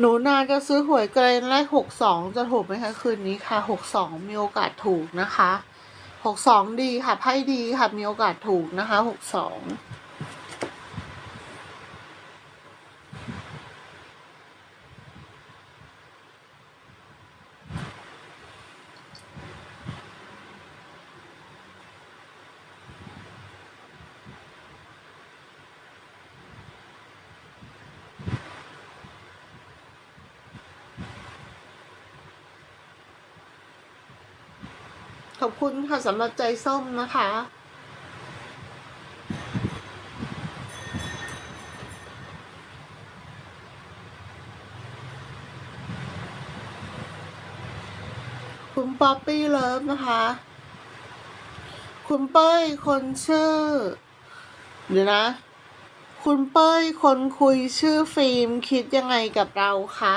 หนูนาจะซื้อหวยเกรนแรกหกสองจะถูกไหมคะคืนนี้ค่ะหกสองมีโอกาสถูกนะคะหกสองดีค่ะไพ่ดีค่ะมีโอกาสถูกนะคะหกสอง ขอบคุณค่ะสำหรับใจส้มนะคะ คุณป๊อปปี้เลิฟนะคะ คุณเป้ยคนชื่อ เดี๋ยวนะ คุณเป้ยคนคุยชื่อฟิล์มคิดยังไงกับเราคะ